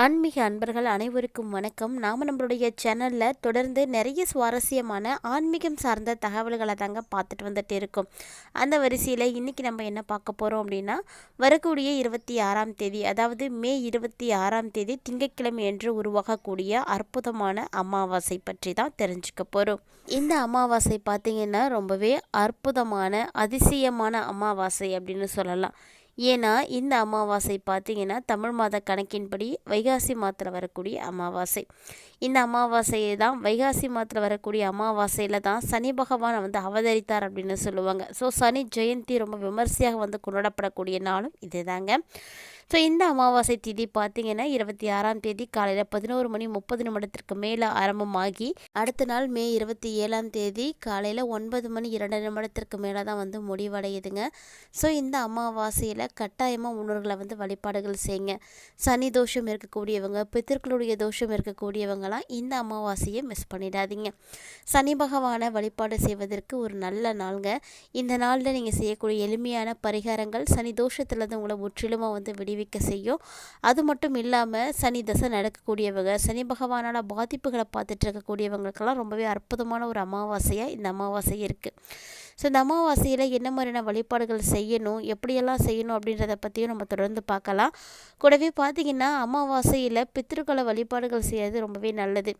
ஆன்மீக அன்பர்கள் அனைவருக்கும் வணக்கம். நாம் நம்மளுடைய சேனலில் தொடர்ந்து நிறைய சுவாரஸ்யமான ஆன்மீகம் சார்ந்த தகவல்களை தாங்க பார்த்துட்டு வந்துட்டு இருக்கோம். அந்த வரிசையில் இன்றைக்கி நம்ம என்ன பார்க்க போகிறோம் அப்படின்னா வரக்கூடிய இருபத்தி ஆறாம் தேதி அதாவது மே இருபத்தி ஆறாம் தேதி திங்கட்கிழமை என்று உருவாகக்கூடிய அற்புதமான அமாவாசை பற்றி தான் தெரிஞ்சுக்க போகிறோம் இந்த அமாவாசை பார்த்திங்கன்னா ரொம்பவே அற்புதமான அதிசயமான அமாவாசை அப்படின்னு சொல்லலாம். ஏன்னா இந்த அமாவாசை பார்த்திங்கன்னா தமிழ் மாத கணக்கின்படி வைகாசி மாதத்தில் வரக்கூடிய அமாவாசை. இந்த அமாவாசையை தான் வைகாசி மாதத்தில் வரக்கூடிய அமாவாசையில் தான் சனி பகவான் வந்து அவதரித்தார் அப்படின்னு சொல்லுவாங்க. ஸோ சனி ஜெயந்தி ரொம்ப விமர்சையாக வந்து கொண்டாடப்படக்கூடிய நாளும் இதுதாங்க. ஸோ இந்த அமாவாசை திதி பார்த்திங்கன்னா இருபத்தி ஆறாம் தேதி காலையில் பதினோரு மணி முப்பது நிமிடத்திற்கு மேலே ஆரம்பமாகி அடுத்த நாள் மே இருபத்தி ஏழாம் தேதி காலையில் ஒன்பது மணி இரண்டு நிமிடத்திற்கு மேலே தான் வந்து முடிவடையுதுங்க. ஸோ இந்த அமாவாசையில் கட்டாயமாக முன்னோர்களை வந்து வழிபாடுகள் செய்யுங்க. சனி தோஷம் இருக்கக்கூடியவங்க பித்திருக்களுடைய தோஷம் இருக்கக்கூடியவங்களாம் இந்த அமாவாசையை மிஸ் பண்ணிடாதீங்க. சனி பகவானை வழிபாடு செய்வதற்கு ஒரு நல்ல நாளுங்க. இந்த நாளில் நீங்கள் செய்யக்கூடிய எளிமையான பரிகாரங்கள் சனி தோஷத்துலேருந்து உங்களை முற்றிலுமாக வந்து விடி விடுவிக்க செய்யும். அது மட்டும் இல்லாமல் சனி தசை நடக்கக்கூடியவங்க சனி பகவானால் பாதிப்புகளை பார்த்துட்டு இருக்கக்கூடியவங்களுக்கெல்லாம் ரொம்பவே அற்புதமான ஒரு அமாவாசையாக இந்த அமாவாசை இருக்குது ஸோ இந்த அமாவாசையில் என்ன மாதிரியான வழிபாடுகள் செய்யணும் எப்படியெல்லாம் செய்யணும் அப்படின்றத பற்றியும் நம்ம தொடர்ந்து பார்க்கலாம். கூடவே பார்த்திங்கன்னா அமாவாசையில் பித்திருக்களை வழிபாடுகள் செய்யறது ரொம்பவே நல்லது.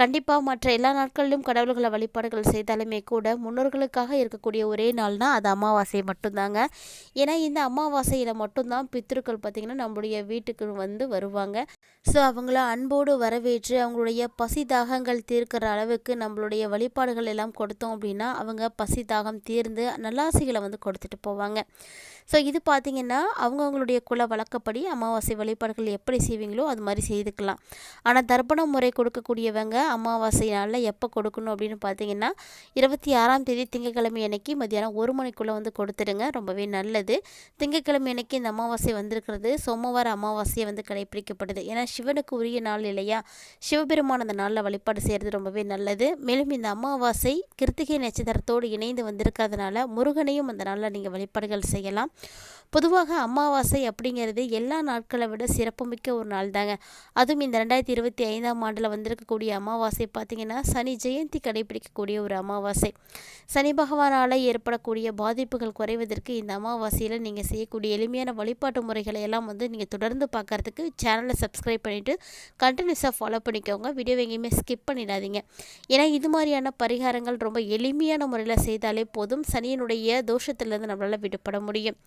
கண்டிப்பாக மற்ற எல்லா நாட்களிலும் கடவுள்களை வழிபாடுகள் செய்தாலுமே கூட முன்னோர்களுக்காக இருக்கக்கூடிய ஒரே நாள்னால் அது அமாவாசை மட்டும்தாங்க. ஏன்னா இந்த அமாவாசையில் மட்டும்தான் பித்திருக்கள் பார்த்திங்கன்னா நம்மளுடைய வீட்டுக்கு வந்து வருவாங்க. ஸோ அவங்கள அன்போடு வரவேற்று அவங்களுடைய பசி தாகங்கள் தீர்க்கிற அளவுக்கு நம்மளுடைய வழிபாடுகள் எல்லாம் கொடுத்தோம் அப்படின்னா அவங்க பசி தாகம் தீர்ந்து நல்லாசிகளை வந்து கொடுத்துட்டு போவாங்க. ஸோ இது பார்த்திங்கன்னா அவங்கவுங்களுடைய குல வழக்கப்படி அமாவாசை வழிபாடுகள் எப்படி செய்வீங்களோ அது மாதிரி செய்துக்கலாம். ஆனால் தர்ப்பண முறை கொடுக்கக்கூடியவங்க அமாவாசை நாளில் எப்போ கொடுக்கணும் அப்படின்னு பார்த்தீங்கன்னா இருபத்தி ஆறாம் தேதி திங்கக்கிழமை அன்னைக்கு மத்தியானம் ஒரு மணிக்குள்ளே வந்து கொடுத்துடுங்க. ரொம்பவே நல்லது. திங்கக்கிழமை அன்னைக்கு இந்த அமாவாசை வந்திருக்கிறது. சோமவார அமாவாசையை வந்து கடைபிடிக்கப்படுது. ஏன்னா சிவனுக்கு உரிய நாள் இல்லையா? சிவபெருமான் அந்த நாளில் வழிபாடு செய்கிறது ரொம்பவே நல்லது. மேலும் இந்த அமாவாசை கிருத்திகை நட்சத்திரத்தோடு இணைந்து வந்திருக்கிறதுனால முருகனையும் அந்த நாளில் நீங்கள் வழிபாடுகள் செய்யலாம். பொதுவாக அமாவாசை அப்படிங்கிறது எல்லா நாட்களை விட சிறப்புமிக்க ஒரு நாள் தாங்க அதுவும் இந்த ரெண்டாயிரத்தி இருபத்தி ஐந்தாம் ஆண்டில் வந்திருக்கக்கூடிய அமாவாசை பார்த்திங்கன்னா சனி ஜெயந்தி கடைபிடிக்கக்கூடிய ஒரு அமாவாசை. சனி பகவானால் ஏற்படக்கூடிய பாதிப்புகள் குறைவதற்கு இந்த அமாவாசையில் நீங்கள் செய்யக்கூடிய எளிமையான வழிபாட்டு முறைகளை எல்லாம் வந்து நீங்கள் தொடர்ந்து பார்க்குறதுக்கு சேனலை சப்ஸ்கிரைப் பண்ணிவிட்டு கண்டினியூஸாக ஃபாலோ பண்ணிக்கோங்க. வீடியோ எங்கேயுமே ஸ்கிப் பண்ணிடாதீங்க. ஏன்னா இது மாதிரியான பரிகாரங்கள் ரொம்ப எளிமையான முறையில் செய்தாலே போதும். சனியினுடைய தோஷத்திலேருந்து நம்மளால் விடுபட முடியும்.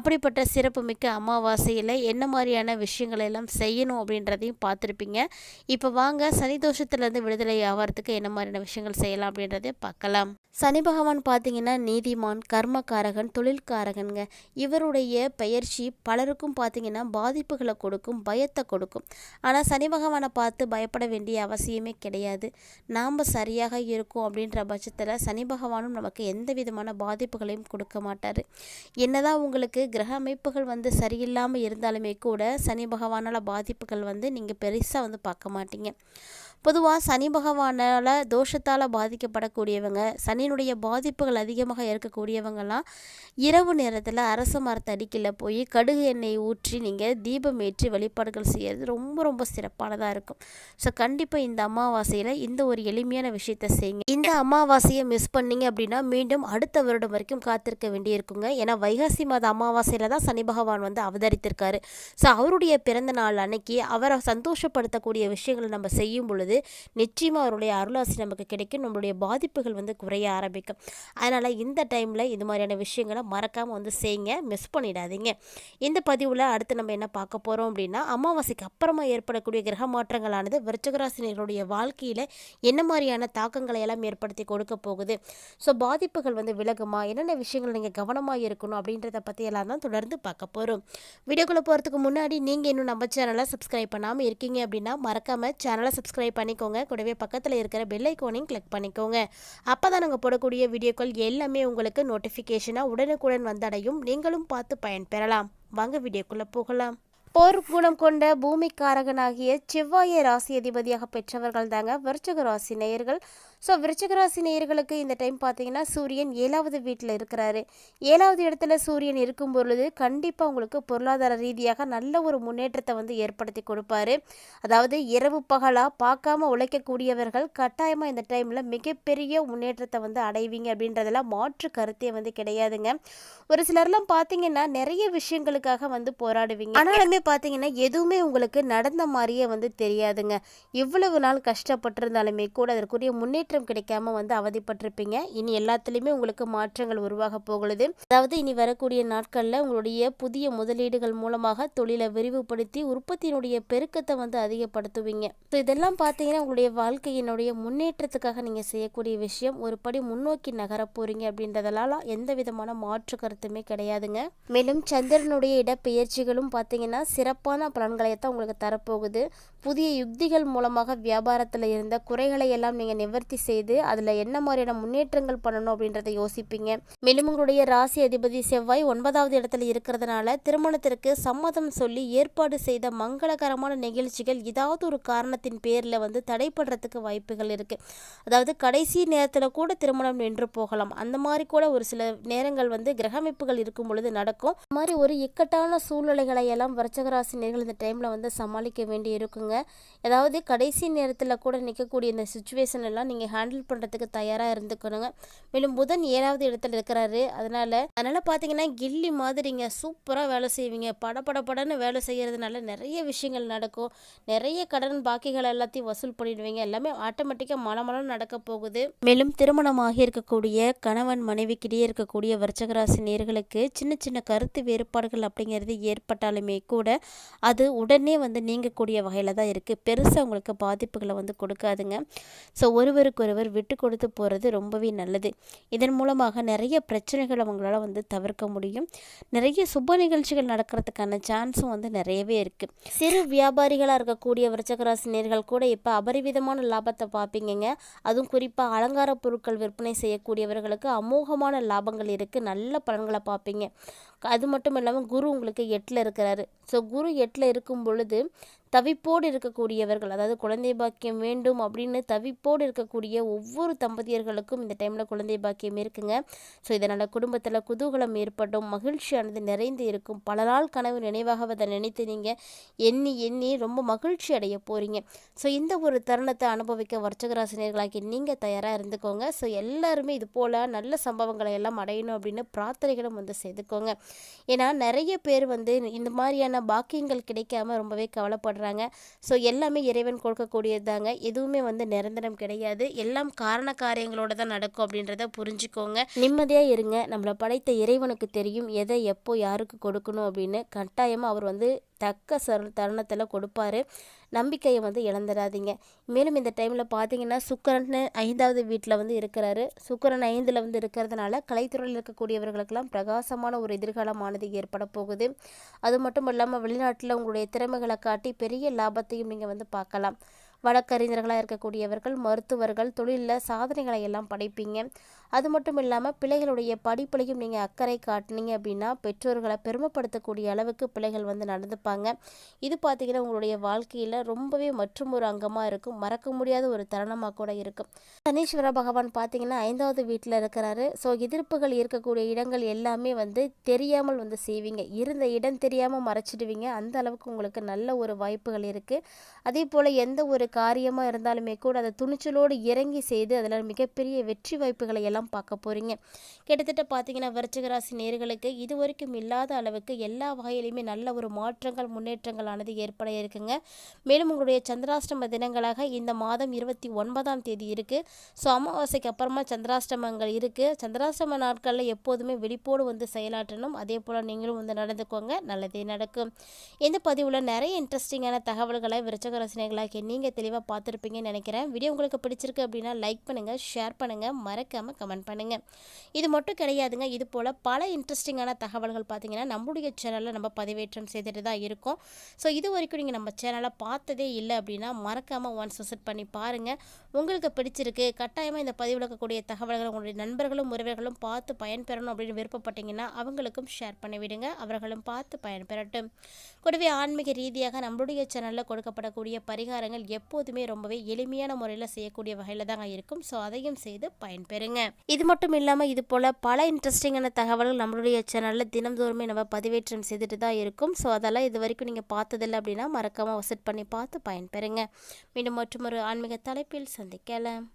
அப்படிப்பட்ட சிறப்புமிக்க அமாவாசையில் என்ன மாதிரியான விஷயங்களை எல்லாம் செய்யணும் அப்படின்றதையும் பார்த்துருப்பீங்க. இப்போ வாங்க சனி தோஷத்துலேருந்து விடுதலை ஆகிறதுக்கு என்ன மாதிரியான விஷயங்கள் செய்யலாம் அப்படின்றதே பார்க்கலாம். சனி பகவான் பார்த்தீங்கன்னா நீதிமான் கர்மக்காரகன் தொழில்காரகனுங்க. இவருடைய பயிற்சி பலருக்கும் பார்த்தீங்கன்னா பாதிப்புகளை கொடுக்கும் பயத்தை கொடுக்கும். ஆனால் சனி பகவானை பார்த்து பயப்பட வேண்டிய அவசியமே கிடையாது. நாம் சரியாக இருக்கோம் அப்படின்ற பட்சத்தில் சனி பகவானும் நமக்கு எந்த விதமான பாதிப்புகளையும் கொடுக்க மாட்டார். என்னதான் உங்களுக்கு கிரக அமைப்புகள் வந்து சரியில்லாமல் இருந்தாலுமே கூட சனி பகவானால் பாதிப்புகள் வந்து நீங்கள் பெருசாக வந்து பார்க்க மாட்டீங்க. பொதுவாக சனி பகவானால் தோஷத்தால் பாதிக்கப்படக்கூடியவங்க சனியினுடைய பாதிப்புகள் அதிகமாக இருக்கக்கூடியவங்கெல்லாம் இரவு நேரத்தில் அரச மரத்தை அடிக்கில் போய் கடுகு எண்ணெய் ஊற்றி நீங்கள் தீபம் ஏற்றி வழிபாடுகள் செய்கிறது ரொம்ப ரொம்ப சிறப்பானதாக இருக்கும். ஸோ கண்டிப்பாக இந்த அமாவாசையில் இந்த ஒரு எளிமையான விஷயத்தை செய்யுங்க இந்த அமாவாசையை மிஸ் பண்ணீங்க அப்படின்னா மீண்டும் அடுத்த வருடம் வரைக்கும் காத்திருக்க வேண்டியிருக்குங்க. ஏன்னா வைகாசி மாத அமாவாசையில் தான் சனி பகவான் வந்து அவதரித்திருக்காரு. ஸோ அவருடைய பிறந்த நாள் அன்னைக்கு அவரை சந்தோஷப்படுத்தக்கூடிய விஷயங்களை நம்ம செய்யும் பொழுது பொழுது நிச்சயமாக அவருடைய அருளாசி நமக்கு கிடைக்கும் நம்மளுடைய பாதிப்புகள் வந்து குறைய ஆரம்பிக்கும். அதனால் இந்த டைமில் இது மாதிரியான விஷயங்களை மறக்காமல் வந்து செய்யுங்க மிஸ் பண்ணிடாதீங்க. இந்த பதிவில் அடுத்து நம்ம என்ன பார்க்க போகிறோம் அப்படின்னா அமாவாசைக்கு அப்புறமா ஏற்படக்கூடிய கிரக மாற்றங்களானது விருச்சகராசினியர்களுடைய வாழ்க்கையில் என்ன மாதிரியான தாக்கங்களை எல்லாம் ஏற்படுத்தி கொடுக்க போகுது? ஸோ பாதிப்புகள் வந்து விலகுமா? என்னென்ன விஷயங்கள் நீங்கள் கவனமாக இருக்கணும் அப்படின்றத பற்றி எல்லாம் தான் தொடர்ந்து பார்க்க போகிறோம் வீடியோக்குள்ளே போகிறதுக்கு முன்னாடி நீங்கள் இன்னும் நம்ம சேனலை சப்ஸ்கிரைப் பண்ணாமல் இருக்கீங்க அப்படின்னா மறக்காமல் சேனலை சப்ஸ்கிரைப் பண்ணிக்கோங்க. கூடவே பக்கத்தில் இருக்கிற பெல் ஐக்கோனையும் கிளிக் பண்ணிக்கோங்க. அப்போ தான் நாங்கள் போடக்கூடிய வீடியோக்கள் எல்லாமே உங்களுக்கு நோட்டிஃபிகேஷனாக உடனுக்குடன் வந்தடையும். நீங்களும் பார்த்து பயன்பெறலாம் வாங்க வீடியோக்குள்ளே போகலாம். போர் குணம் கொண்ட பூமிக்காரகனாகிய செவ்வாயை ராசி அதிபதியாக பெற்றவர்கள் தாங்க விருச்சக ராசி நேயர்கள். ஸோ விருச்சக ராசி நேயர்களுக்கு இந்த டைம் பார்த்தீங்கன்னா சூரியன் ஏழாவது வீட்டில் இருக்கிறாரு. ஏழாவது இடத்துல சூரியன் இருக்கும் பொழுது கண்டிப்பாக உங்களுக்கு பொருளாதார ரீதியாக நல்ல ஒரு முன்னேற்றத்தை வந்து ஏற்படுத்தி கொடுப்பாரு. அதாவது இரவு பகலாக பார்க்காம உழைக்கக்கூடியவர்கள் கட்டாயமாக இந்த டைமில் மிகப்பெரிய முன்னேற்றத்தை வந்து அடைவீங்க அப்படின்றதெல்லாம் மாற்று கருத்தே வந்து கிடையாதுங்க. ஒரு சிலர்லாம் பார்த்தீங்கன்னா நிறைய விஷயங்களுக்காக வந்து போராடுவீங்க. ஆனாலுமே பார்த்தீங்கன்னா எதுவுமே உங்களுக்கு நடந்த மாதிரியே வந்து தெரியாதுங்க. இவ்வளவு நாள் கஷ்டப்பட்டிருந்தாலுமே கூட அதற்குரிய முன்னேற்றம் கிடைக்காம வந்து அவதிப்பட்டிருப்பீங்க. இனி எல்லாத்துலேயுமே உங்களுக்கு மாற்றங்கள் உருவாக போகிறது அதாவது இனி வரக்கூடிய நாட்களில் உங்களுடைய புதிய முதலீடுகள் மூலமாக தொழிலை விரிவுபடுத்தி உற்பத்தியினுடைய பெருக்கத்தை வந்து அதிகப்படுத்துவீங்க. ஸோ இதெல்லாம் பார்த்தீங்கன்னா உங்களுடைய வாழ்க்கையினுடைய முன்னேற்றத்துக்காக நீங்கள் செய்யக்கூடிய விஷயம். ஒரு படி முன்னோக்கி நகர போகிறீங்க அப்படின்றதெல்லாம் எந்த விதமான மாற்று கருத்துமே கிடையாதுங்க. மேலும் சந்திரனுடைய இடப்பெயர்ச்சிகளும் பார்த்தீங்கன்னா சிறப்பான பலன்களை தான் உங்களுக்கு தரப்போகுது. புதிய யுக்திகள் மூலமாக வியாபாரத்தில் இருந்த குறைகளை எல்லாம் நீங்கள் நிவர்த்தி செய்து அதில் என்ன மாதிரியான முன்னேற்றங்கள் பண்ணணும் அப்படின்றத யோசிப்பீங்க. மேலும் உங்களுடைய ராசி அதிபதி செவ்வாய் ஒன்பதாவது இடத்துல இருக்கிறதுனால திருமணத்திற்கு சம்மதம் சொல்லி ஏற்பாடு செய்த மங்களகரமான நிகழ்ச்சிகள் ஏதாவது ஒரு காரணத்தின் பேரில் வந்து தடைப்படுறதுக்கு வாய்ப்புகள் இருக்குது அதாவது கடைசி நேரத்தில் கூட திருமணம் நின்று போகலாம். அந்த மாதிரி கூட ஒரு சில நேரங்கள் வந்து கிரகமைப்புகள் இருக்கும் பொழுது நடக்கும். மாதிரி ஒரு இக்கட்டான சூழ்நிலைகளை எல்லாம் வரைச்ச நேர்கள் இந்த டைமில் வந்து சமாளிக்க வேண்டி இருக்குங்க. ஏதாவது கடைசி நேரத்தில் கூட நிற்கக்கூடிய இந்த சுச்சுவேஷன் எல்லாம் நீங்கள் ஹேண்டில் பண்ணுறதுக்கு தயாராக இருந்துக்கணுங்க. மேலும் புதன் ஏழாவது இடத்துல இருக்கிறாரு. அதனால் அதனால் பார்த்தீங்கன்னா கில்லி மாதிரிங்க. சூப்பராக வேலை செய்வீங்க. பட படன்னு வேலை செய்கிறதுனால நிறைய விஷயங்கள் நடக்கும். நிறைய கடன் பாக்கிகள் எல்லாத்தையும் வசூல் பண்ணிடுவீங்க. எல்லாமே ஆட்டோமேட்டிக்காக மலமலம் நடக்க போகுது. மேலும் திருமணமாகி இருக்கக்கூடிய கணவன் மனைவிக்கிடையே இருக்கக்கூடிய விருச்சகராசி நேர்களுக்கு சின்ன சின்ன கருத்து வேறுபாடுகள் அப்படிங்கிறது ஏற்பட்டாலுமே கூட அது உடனே வந்து நீங்கக்கூடிய வகையில் தான் இருக்குது பெருசாக உங்களுக்கு பாதிப்புகளை வந்து கொடுக்காதுங்க. ஸோ ஒருவருக்கொருவர் விட்டு கொடுத்து போகிறது ரொம்பவே நல்லது. இதன் மூலமாக நிறைய பிரச்சனைகளை அவங்களால வந்து தவிர்க்க முடியும். நிறைய சுப நிகழ்ச்சிகள் நடக்கிறதுக்கான சான்ஸும் வந்து நிறையவே இருக்குது சிறு வியாபாரிகளாக இருக்கக்கூடிய விருச்சகராசினியர்கள் கூட இப்போ அபரிவிதமான லாபத்தை பார்ப்பீங்கங்க அதுவும் குறிப்பாக அலங்கார பொருட்கள் விற்பனை செய்யக்கூடியவர்களுக்கு அமோகமான லாபங்கள் இருக்குது நல்ல பலன்களை பார்ப்பீங்க அது மட்டும் இல்லாமல் குரு உங்களுக்கு எட்டில் இருக்கிறாரு. ஸோ குரு எட்டில் இருக்கும் பொழுது தவிப்போடு இருக்கக்கூடியவர்கள் அதாவது குழந்தை பாக்கியம் வேண்டும் அப்படின்னு தவிப்போடு இருக்கக்கூடிய ஒவ்வொரு தம்பதியர்களுக்கும் இந்த டைமில் குழந்தை பாக்கியம் இருக்குங்க. ஸோ இதனால் குடும்பத்தில் குதூகலம் ஏற்படும் மகிழ்ச்சியானது நிறைந்து இருக்கும். பல நாள் கனவு நினைவாகவதை நினைத்து நீங்கள் எண்ணி எண்ணி ரொம்ப மகிழ்ச்சி அடைய போகிறீங்க ஸோ இந்த ஒரு தருணத்தை அனுபவிக்க வர்ச்சகராசினியர்களாக்கி நீங்கள் தயாராக இருந்துக்கோங்க. ஸோ எல்லாருமே இது போல் நல்ல சம்பவங்களை எல்லாம் அடையணும் அப்படின்னு பிரார்த்தனைகளும் வந்து செய்துக்கோங்க ஏன்னா நிறைய பேர் வந்து இந்த மாதிரியான பாக்கியங்கள் கிடைக்காம ரொம்பவே கவலைப்படுறாங்க ஸோ எல்லாமே இறைவன் கொடுக்கக்கூடியது தாங்க எதுவுமே வந்து நிரந்தரம் கிடையாது. எல்லாம் காரண காரியங்களோட தான் நடக்கும் அப்படின்றத புரிஞ்சுக்கோங்க. நிம்மதியாக இருங்க. நம்மளை படைத்த இறைவனுக்கு தெரியும். எதை எப்போ யாருக்கு கொடுக்கணும் அப்படின்னு கட்டாயமாக அவர் வந்து தக்க சரு தருணத்தில் கொடுப்பாரு. நம்பிக்கையை வந்து இழந்துடாதீங்க மேலும் இந்த டைமில் பார்த்தீங்கன்னா சுக்கரன் ஐந்தாவது வீட்டில் வந்து இருக்கிறாரு. சுக்கரன் ஐந்தில் வந்து இருக்கிறதுனால கலைத்துறையில் இருக்கக்கூடியவர்களுக்கெல்லாம் பிரகாசமான ஒரு எதிர்காலமானது ஏற்பட போகுது. அது மட்டும் இல்லாமல் வெளிநாட்டில் உங்களுடைய திறமைகளை காட்டி பெரிய லாபத்தையும் நீங்கள் வந்து பார்க்கலாம். வழக்கறிஞர்களாக இருக்கக்கூடியவர்கள் மருத்துவர்கள் தொழிலில் சாதனைகளை எல்லாம் படைப்பீங்க. அது மட்டும் இல்லாமல் பிள்ளைகளுடைய படிப்புலையும் நீங்கள் அக்கறை காட்டினீங்க அப்படின்னா பெற்றோர்களை பெருமைப்படுத்தக்கூடிய அளவுக்கு பிள்ளைகள் வந்து நடந்துப்பாங்க. இது பார்த்திங்கன்னா உங்களுடைய வாழ்க்கையில் ரொம்பவே மற்றும் ஒரு அங்கமாக இருக்கும். மறக்க முடியாத ஒரு தருணமாக கூட இருக்கும். சனீஸ்வர பகவான் பார்த்தீங்கன்னா ஐந்தாவது வீட்டில் இருக்கிறாரு. ஸோ எதிர்ப்புகள் இருக்கக்கூடிய இடங்கள் எல்லாமே வந்து தெரியாமல் வந்து செய்வீங்க. இருந்த இடம் தெரியாமல் மறைச்சிடுவீங்க. அந்த அளவுக்கு உங்களுக்கு நல்ல ஒரு வாய்ப்புகள் இருக்குது அதே போல் எந்த ஒரு காரியமாக இருந்தாலுமே கூட அதை துணிச்சலோடு இறங்கி செய்து அதில் மிகப்பெரிய வெற்றி வாய்ப்புகளை எல்லாம் பார்க்க போகிறீங்க கிட்டத்தட்ட பார்த்தீங்கன்னா விருச்சிகராசி நேர்களுக்கு இது வரைக்கும் இல்லாத அளவுக்கு எல்லா வகையிலையுமே நல்ல ஒரு மாற்றங்கள் முன்னேற்றங்கள் ஆனது ஏற்பட இருக்குங்க. மேலும் உங்களுடைய சந்திராஷ்டம தினங்களாக இந்த மாதம் இருபத்தி ஒன்பதாம் தேதி இருக்குது ஸோ அமாவாசைக்கு அப்புறமா சந்திராஷ்டமங்கள் இருக்குது சந்திராஷ்டம நாட்களில் எப்போதுமே விழிப்போடு வந்து செயலாற்றணும். அதே போல் நீங்களும் வந்து நடந்துக்கோங்க. நல்லதே நடக்கும். இந்த பதிவில் நிறைய இன்ட்ரெஸ்டிங்கான தகவல்களை விருச்சகரசனைகளாக நீங்கள் தெளிவாக பார்த்துருப்பீங்கன்னு நினைக்கிறேன். வீடியோ உங்களுக்கு பிடிச்சிருக்கு அப்படின்னா லைக் பண்ணுங்கள் ஷேர் பண்ணுங்கள் மறக்காமல் கமெண்ட் கமெண்ட் பண்ணுங்கள் இது மட்டும் கிடையாதுங்க. இது போல் பல இன்ட்ரெஸ்டிங்கான தகவல்கள் பார்த்தீங்கன்னா நம்மளுடைய சேனலில் நம்ம பதிவேற்றம் செய்துட்டு தான் இருக்கோம். ஸோ இது வரைக்கும் நீங்கள் நம்ம சேனலை பார்த்ததே இல்லை அப்படின்னா மறக்காமல் ஒன்ஸ் விசிட் பண்ணி பாருங்கள் உங்களுக்கு பிடிச்சிருக்கு கட்டாயமாக இந்த பதிவில் இருக்கக்கூடிய தகவல்கள் உங்களுடைய நண்பர்களும் உறவினர்களும் பார்த்து பயன்பெறணும் அப்படின்னு விருப்பப்பட்டீங்கன்னா அவங்களுக்கும் ஷேர் பண்ணிவிடுங்க. அவர்களும் பார்த்து பயன்பெறட்டும். கூடவே ஆன்மீக ரீதியாக நம்மளுடைய சேனலில் கொடுக்கப்படக்கூடிய பரிகாரங்கள் எப்போதுமே ரொம்பவே எளிமையான முறையில் செய்யக்கூடிய வகையில் தாங்க இருக்கும். ஸோ அதையும் செய்து பயன்பெறுங்க. இது மட்டும் இல்லாமல் இது போல் பல இன்ட்ரெஸ்டிங்கான தகவல்கள் நம்மளுடைய சேனலில் தினந்தோறுமே நம்ம பதிவேற்றம் செய்துட்டு தான் இருக்கும். ஸோ அதெல்லாம் இது வரைக்கும் நீங்கள் பார்த்ததில்லை அப்படின்னா மறக்காமல் விசிட் பண்ணி பார்த்து பயன்பெறுங்க. மீண்டும் மற்றொரு ஆன்மீக தலைப்பில் சந்திக்கலாம்.